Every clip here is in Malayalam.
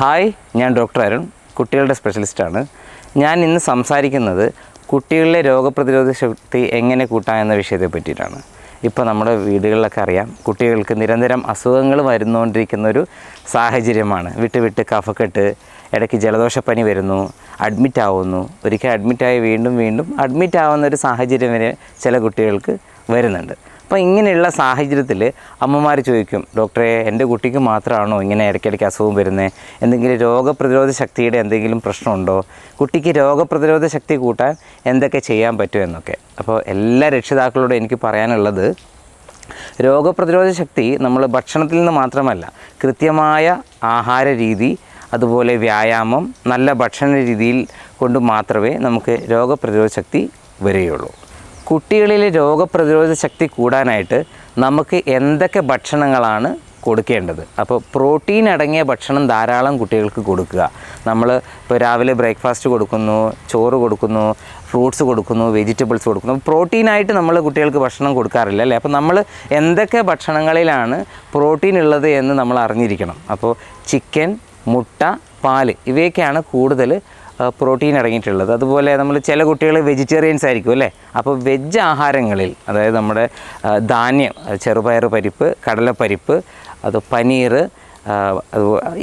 ഹായ് ഞാൻ ഡോക്ടർ അരുൺ കുട്ടികളുടെ സ്പെഷ്യലിസ്റ്റാണ് ഞാൻ ഇന്ന് സംസാരിക്കുന്നത് കുട്ടികളിലെ രോഗപ്രതിരോധ ശക്തി എങ്ങനെ കൂട്ടാം എന്ന വിഷയത്തെ പറ്റിയിട്ടാണ്. ഇപ്പോൾ നമ്മുടെ വീടുകളിലൊക്കെ അറിയാം കുട്ടികൾക്ക് നിരന്തരം അസുഖങ്ങൾ വരുന്നുകൊണ്ടിരിക്കുന്ന ഒരു സാഹചര്യമാണ്. വിട്ട് വിട്ട് കഫക്കെട്ട് ഇടയ്ക്ക് ജലദോഷപ്പനി വരുന്നു അഡ്മിറ്റ് ആവുന്നു. ഒരിക്കൽ അഡ്മിറ്റായി വീണ്ടും വീണ്ടും അഡ്മിറ്റ് ആവുന്ന ഒരു സാഹചര്യം വരെ ചില കുട്ടികൾക്ക് വരുന്നുണ്ട്. അപ്പോൾ ഇങ്ങനെയുള്ള സാഹചര്യത്തിൽ അമ്മമാർ ചോദിക്കും ഡോക്ടറെ എന്റെ കുട്ടിക്ക് മാത്രമാണോ ഇങ്ങനെ ഇടയ്ക്കിടയ്ക്ക് അസുഖം വരുന്നത് എന്തെങ്കിലും രോഗപ്രതിരോധ ശക്തിയുടെ എന്തെങ്കിലും പ്രശ്നമുണ്ടോ? കുട്ടിക്ക് രോഗപ്രതിരോധ ശക്തി കൂട്ടാൻ എന്തൊക്കെ ചെയ്യാൻ പറ്റും എന്നൊക്കെ. അപ്പോൾ എല്ലാ രക്ഷിതാക്കളോടും എനിക്ക് പറയാനുള്ളത് രോഗപ്രതിരോധ ശക്തി നമ്മൾ ഭക്ഷണത്തിൽ നിന്ന് മാത്രമല്ല കൃത്യമായ ആഹാര രീതി അതുപോലെ വ്യായാമം നല്ല ഭക്ഷണ രീതിയിൽ കൊണ്ട് മാത്രമേ നമുക്ക് രോഗപ്രതിരോധ ശക്തി വരികയുള്ളൂ. കുട്ടികളിലെ രോഗപ്രതിരോധ ശക്തി കൂടാനായിട്ട് നമുക്ക് എന്തൊക്കെ ഭക്ഷണങ്ങളാണ് കൊടുക്കേണ്ടത്? അപ്പോൾ പ്രോട്ടീൻ അടങ്ങിയ ഭക്ഷണം ധാരാളം കുട്ടികൾക്ക് കൊടുക്കുക. നമ്മൾ ഇപ്പോൾ രാവിലെ ബ്രേക്ക്ഫാസ്റ്റ് കൊടുക്കുന്നു ചോറ് കൊടുക്കുന്നു ഫ്രൂട്ട്സ് കൊടുക്കുന്നു വെജിറ്റബിൾസ് കൊടുക്കുന്നു. പ്രോട്ടീനായിട്ട് നമ്മൾ കുട്ടികൾക്ക് ഭക്ഷണം കൊടുക്കാറില്ല അല്ലേ? അപ്പോൾ നമ്മൾ എന്തൊക്കെ ഭക്ഷണങ്ങളിലാണ് പ്രോട്ടീൻ ഉള്ളത് എന്ന് നമ്മൾ അറിഞ്ഞിരിക്കണം. അപ്പോൾ ചിക്കൻ മുട്ട പാൽ ഇവയൊക്കെയാണ് കൂടുതൽ പ്രോട്ടീൻ അടങ്ങിയിട്ടുള്ളത്. അതുപോലെ നമ്മൾ ചില കുട്ടികൾ വെജിറ്റേറിയൻസ് ആയിരിക്കും അല്ലേ? അപ്പോൾ വെജ് ആഹാരങ്ങളിൽ അതായത് നമ്മുടെ ധാന്യം ചെറുപയർ പരിപ്പ് കടലപ്പരിപ്പ് അത് പനീർ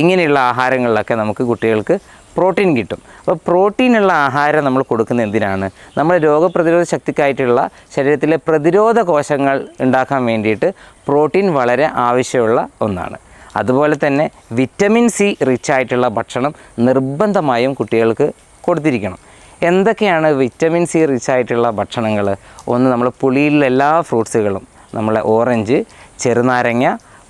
ഇങ്ങനെയുള്ള ആഹാരങ്ങളിലൊക്കെ നമുക്ക് കുട്ടികൾക്ക് പ്രോട്ടീൻ കിട്ടും. അപ്പോൾ പ്രോട്ടീനുള്ള ആഹാരം നമ്മൾ കൊടുക്കുന്ന എന്തിനാണ്? നമ്മുടെ രോഗപ്രതിരോധ ശക്തിക്കായിട്ടുള്ള ശരീരത്തിലെ പ്രതിരോധ കോശങ്ങൾ ഉണ്ടാക്കാൻ വേണ്ടിയിട്ട് പ്രോട്ടീൻ വളരെ ആവശ്യമുള്ള ഒന്നാണ്. അതുപോലെ തന്നെ വിറ്റമിൻ സി റിച്ച് ആയിട്ടുള്ള ഭക്ഷണം നിർബന്ധമായും കുട്ടികൾക്ക് കൊടുത്തിരിക്കണം. എന്തൊക്കെയാണ് വിറ്റമിൻ സി റിച്ച് ആയിട്ടുള്ള ഭക്ഷണങ്ങൾ ഒന്ന് നമ്മൾ പുളിയിലുള്ള എല്ലാ ഫ്രൂട്ട്സുകളും നമ്മളെ ഓറഞ്ച് ചെറുനാരങ്ങ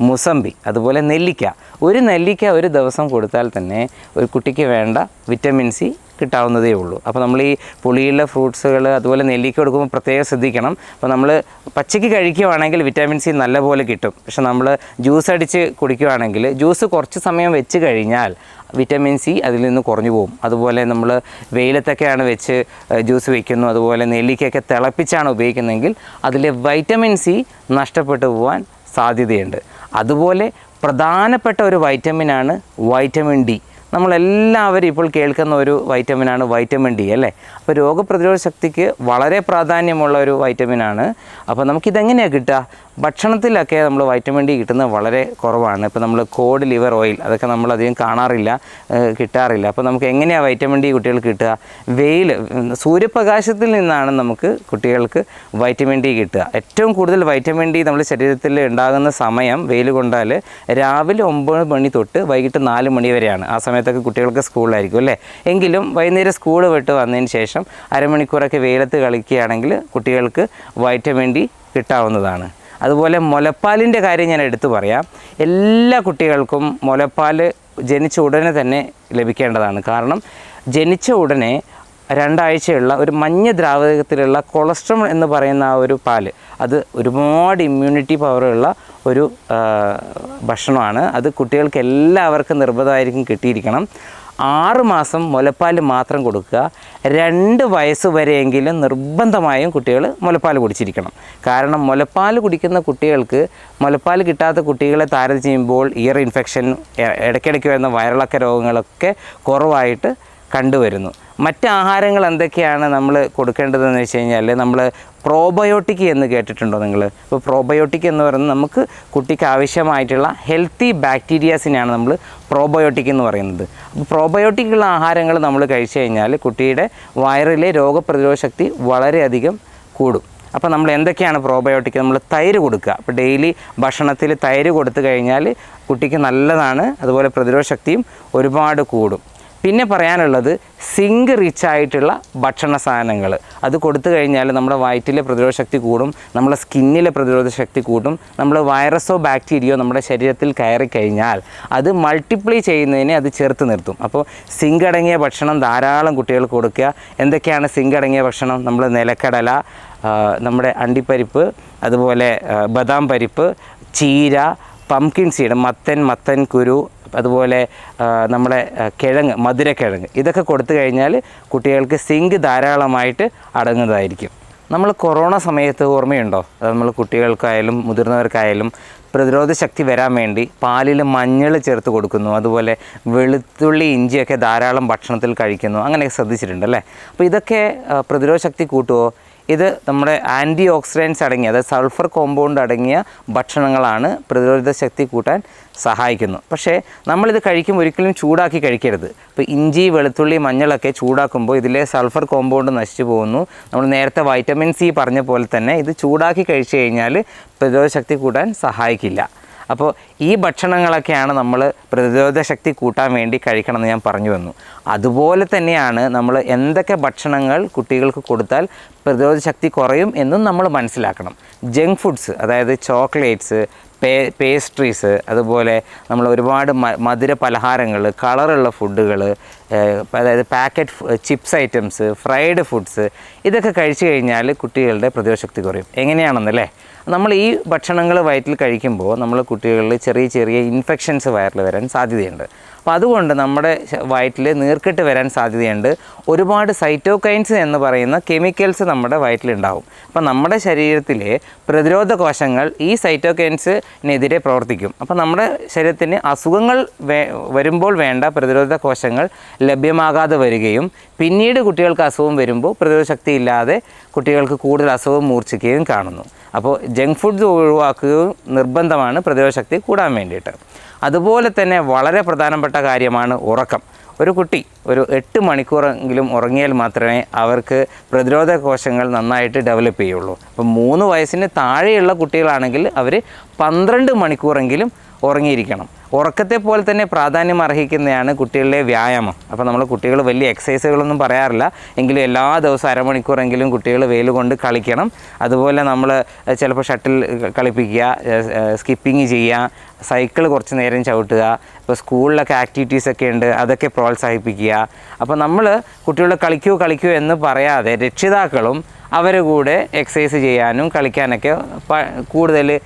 മുസമ്പി അതുപോലെ നെല്ലിക്ക. ഒരു നെല്ലിക്ക ഒരു ദിവസം കൊടുത്താൽ തന്നെ ഒരു കുട്ടിക്ക് വേണ്ട വിറ്റമിൻ സി കിട്ടാവുന്നതേ ഉള്ളൂ. അപ്പോൾ നമ്മൾ ഈ പുളിയുള്ള ഫ്രൂട്ട്സുകൾ അതുപോലെ നെല്ലിക്ക കൊടുക്കുമ്പോൾ പ്രത്യേകം ശ്രദ്ധിക്കണം. അപ്പോൾ നമ്മൾ പച്ചയ്ക്ക് കഴിക്കുകയാണെങ്കിൽ വിറ്റാമിൻ സി നല്ലപോലെ കിട്ടും. പക്ഷെ നമ്മൾ ജ്യൂസ് അടിച്ച് കുടിക്കുകയാണെങ്കിൽ ജ്യൂസ് കുറച്ച് സമയം വെച്ച് കഴിഞ്ഞാൽ വിറ്റാമിൻ സി അതിൽ നിന്ന് കുറഞ്ഞു പോകും. അതുപോലെ നമ്മൾ വെയിലത്തൊക്കെയാണ് വെച്ച് ജ്യൂസ് വയ്ക്കുന്നു അതുപോലെ നെല്ലിക്കയൊക്കെ തിളപ്പിച്ചാണ് ഉപയോഗിക്കുന്നതെങ്കിൽ അതിലെ വൈറ്റമിൻ സി നഷ്ടപ്പെട്ടു പോകാൻ സാധ്യതയുണ്ട്. അതുപോലെ പ്രധാനപ്പെട്ട ഒരു വൈറ്റമിനാണ് വൈറ്റമിൻ ഡി. നമ്മളെല്ലാവരും ഇപ്പോൾ കേൾക്കുന്ന ഒരു വൈറ്റമിനാണ് വൈറ്റമിൻ ഡി അല്ലേ? അപ്പോൾ രോഗപ്രതിരോധ ശക്തിക്ക് വളരെ പ്രാധാന്യമുള്ള ഒരു വൈറ്റമിനാണ്. അപ്പോൾ നമുക്കിതെങ്ങനെയാണ് കിട്ടുക? ഭക്ഷണത്തിലൊക്കെ നമ്മൾ വൈറ്റമിൻ ഡി കിട്ടുന്നത് വളരെ കുറവാണ്. ഇപ്പോൾ നമ്മൾ കോഡ് ലിവർ ഓയിൽ അതൊക്കെ നമ്മൾ അധികം കാണാറില്ല കിട്ടാറില്ല. അപ്പോൾ നമുക്ക് എങ്ങനെയാണ് വൈറ്റമിൻ ഡി കുട്ടികൾക്ക് കിട്ടുക? വെയിൽ സൂര്യപ്രകാശത്തിൽ നിന്നാണ് നമുക്ക് കുട്ടികൾക്ക് വൈറ്റമിൻ ഡി കിട്ടുക. ഏറ്റവും കൂടുതൽ വൈറ്റമിൻ ഡി നമ്മുടെ ശരീരത്തിൽ ഉണ്ടാകുന്ന സമയം വെയിൽ കൊണ്ടാൽ രാവിലെ ഒമ്പത് മണി തൊട്ട് വൈകിട്ട് നാല് മണി വരെയാണ്. ആ സമയത്തൊക്കെ കുട്ടികൾക്ക് സ്കൂളിലായിരിക്കും അല്ലേ? എങ്കിലും വൈകുന്നേരം സ്കൂൾ വിട്ട് വന്നതിന് ശേഷം അരമണിക്കൂറൊക്കെ വെയിലത്ത് കളിക്കുകയാണെങ്കിൽ കുട്ടികൾക്ക് വൈറ്റമിൻ ഡി കിട്ടാവുന്നതാണ്. അതുപോലെ മുലപ്പാലിന്റെ കാര്യം ഞാൻ എടുത്തു പറയാം. എല്ലാ കുട്ടികൾക്കും മുലപ്പാൽ ജനിച്ച ഉടനെ തന്നെ ലഭിക്കേണ്ടതാണ്. കാരണം ജനിച്ച ഉടനെ രണ്ടാഴ്ചയുള്ള ഒരു മഞ്ഞ ദ്രാവകത്തിലുള്ള കൊളസ്ട്രോൾ എന്ന് പറയുന്ന ആ ഒരു പാൽ അത് ഒരുപാട് ഇമ്മ്യൂണിറ്റി പവറുള്ള ഒരു ഭക്ഷണമാണ്. അത് കുട്ടികൾക്ക് എല്ലാവർക്കും നിർബന്ധമായിരിക്കും കിട്ടിയിരിക്കണം. ആറ് മാസം മുലപ്പാൽ മാത്രം കൊടുക്കുക. രണ്ട് വയസ്സ് വരെയെങ്കിലും നിർബന്ധമായും കുട്ടികൾ മുലപ്പാൽ കുടിച്ചിരിക്കണം. കാരണം മുലപ്പാൽ കുടിക്കുന്ന കുട്ടികൾക്ക് മുലപ്പാൽ കിട്ടാത്ത കുട്ടികളെ താരതമ്യം ചെയ്യുമ്പോൾ ഇയർ ഇൻഫെക്ഷൻ ഇടയ്ക്കിടയ്ക്ക് വരുന്ന വയറിളക്ക രോഗങ്ങളൊക്കെ കുറവായിട്ട് കണ്ടുവരുന്നു. മറ്റ് ആഹാരങ്ങൾ എന്തൊക്കെയാണ് നമ്മൾ കൊടുക്കേണ്ടതെന്ന് വെച്ച് കഴിഞ്ഞാൽ നമ്മൾ പ്രോബയോട്ടിക് എന്ന് കേട്ടിട്ടുണ്ടോ നിങ്ങൾ? ഇപ്പോൾ പ്രോബയോട്ടിക് എന്ന് പറയുന്നത് നമുക്ക് കുട്ടിക്ക് ആവശ്യമായിട്ടുള്ള ഹെൽത്തി ബാക്ടീരിയാസിനെയാണ് നമ്മൾ പ്രോബയോട്ടിക് എന്ന് പറയുന്നത്. അപ്പോൾ പ്രോബയോട്ടിക് ഉള്ള ആഹാരങ്ങൾ നമ്മൾ കഴിച്ചു കഴിഞ്ഞാൽ കുട്ടിയുടെ വയറിലെ രോഗപ്രതിരോധ ശക്തി വളരെയധികം കൂടും. അപ്പോൾ നമ്മൾ എന്തൊക്കെയാണ് പ്രോബയോട്ടിക് നമ്മൾ തൈര് കൊടുക്കുക. അപ്പോൾ ഡെയിലി ഭക്ഷണത്തിൽ തൈര് കൊടുത്തു കഴിഞ്ഞാൽ കുട്ടിക്ക് നല്ലതാണ്. അതുപോലെ പ്രതിരോധ ശക്തിയും ഒരുപാട് കൂടും. പിന്നെ പറയാനുള്ളത് സിങ്ക് റിച്ച് ആയിട്ടുള്ള ഭക്ഷണ സാധനങ്ങൾ. അത് കൊടുത്തു കഴിഞ്ഞാൽ നമ്മുടെ വയറ്റിലെ പ്രതിരോധ ശക്തി കൂടും നമ്മുടെ സ്കിന്നിലെ പ്രതിരോധ ശക്തി കൂടും നമ്മൾ വൈറസോ ബാക്ടീരിയോ നമ്മുടെ ശരീരത്തിൽ കയറി കഴിഞ്ഞാൽ അത് മൾട്ടിപ്ലൈ ചെയ്യുന്നതിനെ അത് ചേർത്ത് നിർത്തും. അപ്പോൾ സിങ്ക് അടങ്ങിയ ഭക്ഷണം ധാരാളം കുട്ടികൾക്ക് കൊടുക്കുക. എന്തൊക്കെയാണ് സിങ്ക് അടങ്ങിയ ഭക്ഷണം? നമ്മൾ നിലക്കടല നമ്മുടെ അണ്ടിപ്പരിപ്പ് അതുപോലെ ബദാം പരിപ്പ് ചീര പംകിൻ സീഡ് മത്തൻ മത്തൻ കുരു അതുപോലെ നമ്മുടെ കിഴങ്ങ് മധുരക്കിഴങ്ങ് ഇതൊക്കെ കൊടുത്തു കഴിഞ്ഞാൽ കുട്ടികൾക്ക് സിങ്ക് ധാരാളമായിട്ട് അടങ്ങുന്നതായിരിക്കും. നമ്മൾ കൊറോണ സമയത്ത് ഓർമ്മയുണ്ടോ? അത് നമ്മൾ കുട്ടികൾക്കായാലും മുതിർന്നവർക്കായാലും പ്രതിരോധ ശക്തി വരാൻ വേണ്ടി പാലിൽ മഞ്ഞൾ ചേർത്ത് കൊടുക്കുന്നു. അതുപോലെ വെളുത്തുള്ളി ഇഞ്ചിയൊക്കെ ധാരാളം ഭക്ഷണത്തിൽ കഴിക്കുന്നു. അങ്ങനെയൊക്കെ ശ്രദ്ധിച്ചിട്ടുണ്ട് അല്ലേ? അപ്പോൾ ഇതൊക്കെ പ്രതിരോധ ശക്തി കൂട്ടുമോ ഇത് നമ്മുടെ ആന്റി ഓക്സിഡൻസ് അടങ്ങിയ അതായത് സൾഫർ കോമ്പൗണ്ട് അടങ്ങിയ ഭക്ഷണങ്ങളാണ് പ്രതിരോധ ശക്തി കൂട്ടാൻ സഹായിക്കുന്നു. പക്ഷേ നമ്മളിത് കഴിക്കുമ്പോൾ ഒരിക്കലും ചൂടാക്കി കഴിക്കരുത്. ഇപ്പോൾ ഇഞ്ചി വെളുത്തുള്ളി മഞ്ഞളൊക്കെ ചൂടാക്കുമ്പോൾ ഇതിലെ സൾഫർ കോമ്പൗണ്ട് നശിച്ചു പോകുന്നു. നമ്മൾ നേരത്തെ വൈറ്റമിൻ സി പറഞ്ഞ പോലെ തന്നെ ഇത് ചൂടാക്കി കഴിച്ചു കഴിഞ്ഞാൽ പ്രതിരോധ ശക്തി കൂട്ടാൻ സഹായിക്കില്ല. അപ്പോൾ ഈ ഭക്ഷണങ്ങളൊക്കെയാണ് നമ്മൾ പ്രതിരോധ ശക്തി കൂട്ടാൻ വേണ്ടി കഴിക്കണമെന്ന് ഞാൻ പറഞ്ഞു വന്നു. അതുപോലെ തന്നെയാണ് നമ്മൾ എന്തൊക്കെ ഭക്ഷണങ്ങൾ കുട്ടികൾക്ക് കൊടുത്താൽ പ്രതിരോധ ശക്തി കുറയും എന്നും നമ്മൾ മനസ്സിലാക്കണം. ജങ്ക് ഫുഡ്സ് അതായത് ചോക്ലേറ്റ്സ് പേ പേസ്ട്രീസ് അതുപോലെ നമ്മൾ ഒരുപാട് മധുര പലഹാരങ്ങൾ കളറുള്ള ഫുഡുകൾ അതായത് packet chips items fried foods ഇതൊക്കെ കഴിച്ചു കഴിഞ്ഞാൽ കുട്ടികളുടെ പ്രതിരോധശക്തി കുറയും. എങ്ങനെയാണെന്നല്ലേ? നമ്മൾ ഈ ഭക്ഷണങ്ങൾ വയറ്റിൽ കഴിക്കുമ്പോൾ നമ്മൾ കുട്ടികളിൽ ചെറിയ ചെറിയ ഇൻഫെക്ഷൻസ് വയറിൽ വരാൻ സാധ്യതയുണ്ട്. അപ്പോൾ അതുകൊണ്ട് നമ്മുടെ വയറ്റിൽ നീർക്കെട്ട് വരാൻ സാധ്യതയുണ്ട്. ഒരുപാട് സൈറ്റോകൈൻസ് എന്ന് പറയുന്ന കെമിക്കൽസ് നമ്മുടെ വയറ്റിലുണ്ടാവും. അപ്പോൾ നമ്മുടെ ശരീരത്തിലെ പ്രതിരോധ കോശങ്ങൾ ഈ സൈറ്റോകൈൻസിനെതിരെ പ്രവർത്തിക്കും. അപ്പോൾ നമ്മുടെ ശരീരത്തിന് അസുഖങ്ങൾ വരുമ്പോൾ വേണ്ട പ്രതിരോധ കോശങ്ങൾ ലഭ്യമാകാതെ വരികയും പിന്നീട് കുട്ടികൾക്ക് അസുഖം വരുമ്പോൾ പ്രതിരോധ ശക്തി ഇല്ലാതെ കുട്ടികൾക്ക് കൂടുതൽ അസുഖം മൂർച്ഛിക്കുകയും കാണുന്നു. അപ്പോൾ ജങ്ക് ഫുഡ് ഒഴിവാക്കുകയും നിർബന്ധമാണ് പ്രതിരോധ ശക്തി കൂടാൻ വേണ്ടിയിട്ട്. അതുപോലെ തന്നെ വളരെ പ്രധാനപ്പെട്ട കാര്യമാണ് ഉറക്കം. ഒരു കുട്ടി ഒരു എട്ട് മണിക്കൂറെങ്കിലും ഉറങ്ങിയാൽ മാത്രമേ അവർക്ക് പ്രതിരോധ കോശങ്ങൾ നന്നായിട്ട് ഡെവലപ്പ് ചെയ്യുള്ളൂ. അപ്പം മൂന്ന് വയസ്സിന് താഴെയുള്ള കുട്ടികളാണെങ്കിൽ അവർ പന്ത്രണ്ട് മണിക്കൂറെങ്കിലും ഉറങ്ങിയിരിക്കണം. ഉറക്കത്തെ പോലെ തന്നെ പ്രാധാന്യം അർഹിക്കുന്നതാണ് കുട്ടികളുടെ വ്യായാമം. അപ്പോൾ നമ്മൾ കുട്ടികൾ വലിയ എക്സസൈസുകളൊന്നും പറയാറില്ല. എങ്കിലും എല്ലാ ദിവസവും അരമണിക്കൂറെങ്കിലും കുട്ടികൾ വെയിൽ കൊണ്ട് കളിക്കണം. അതുപോലെ നമ്മൾ ചിലപ്പോൾ ഷട്ടിൽ കളിപ്പിക്കുക സ്കിപ്പിങ് ചെയ്യുക സൈക്കിൾ കുറച്ച് നേരം ചവിട്ടുക ഇപ്പോൾ സ്കൂളിലൊക്കെ ആക്ടിവിറ്റീസ് ഒക്കെ ഉണ്ട് അതൊക്കെ പ്രോത്സാഹിപ്പിക്കുക. അപ്പോൾ നമ്മൾ കുട്ടികളെ കളിക്കൂ കളിക്കൂ എന്ന് പറയാതെ രക്ഷിതാക്കളും അവരെ കൂടെ എക്സസൈസ് ചെയ്യാനും കളിക്കാനൊക്കെ കൂടുതൽ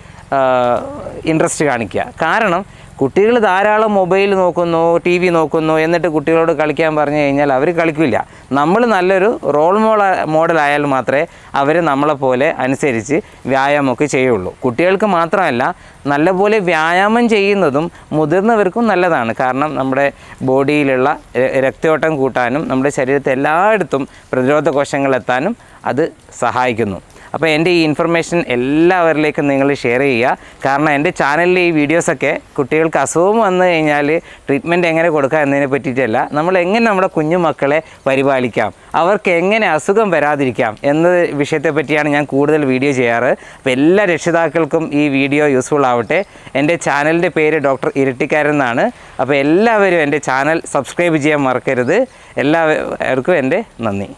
ഇൻട്രസ്റ്റ് കാണിക്കുക. കാരണം കുട്ടികൾ ധാരാളം മൊബൈൽ നോക്കുന്നു ടി വി നോക്കുന്നു എന്നിട്ട് കുട്ടികളോട് കളിക്കാൻ പറഞ്ഞു കഴിഞ്ഞാൽ അവർ കളിക്കില്ല. നമ്മൾ നല്ലൊരു റോൾ മോഡ മോഡലായാൽ മാത്രമേ അവർ നമ്മളെപ്പോലെ അനുസരിച്ച് വ്യായാമമൊക്കെ ചെയ്യുള്ളൂ. കുട്ടികൾക്ക് മാത്രമല്ല നല്ലപോലെ വ്യായാമം ചെയ്യുന്നതും മുതിർന്നവർക്കും നല്ലതാണ്. കാരണം നമ്മുടെ ബോഡിയിലുള്ള രക്തയോട്ടം കൂട്ടാനും നമ്മുടെ ശരീരത്തെ എല്ലായിടത്തും പ്രതിരോധ കോശങ്ങൾ എത്താനും അത് സഹായിക്കുന്നു. അപ്പോൾ എന്റെ ഈ ഇൻഫർമേഷൻ എല്ലാവരിലേക്കും നിങ്ങൾ ഷെയർ ചെയ്യുക. കാരണം എന്റെ ചാനലിലെ ഈ വീഡിയോസൊക്കെ കുട്ടികൾക്ക് അസുഖം വന്നു കഴിഞ്ഞാൽ ട്രീറ്റ്മെന്റ് എങ്ങനെ കൊടുക്കുക എന്നതിനെ പറ്റിയിട്ടല്ല നമ്മൾ എങ്ങനെ നമ്മുടെ കുഞ്ഞു മക്കളെ പരിപാലിക്കാം അവർക്ക് എങ്ങനെ അസുഖം വരാതിരിക്കാം എന്ന വിഷയത്തെ പറ്റിയാണ് ഞാൻ കൂടുതൽ വീഡിയോ ചെയ്യാറ്. അപ്പോൾ എല്ലാ രക്ഷിതാക്കൾക്കും ഈ വീഡിയോ യൂസ്ഫുൾ ആവട്ടെ. എന്റെ ചാനലിന്റെ പേര് ഡോക്ടർ ഇരട്ടിക്കാരൻ എന്നാണ്. അപ്പോൾ എല്ലാവരും എന്റെ ചാനൽ സബ്സ്ക്രൈബ് ചെയ്യാൻ മറക്കരുത്. എല്ലാവർക്കും എന്റെ നന്ദി.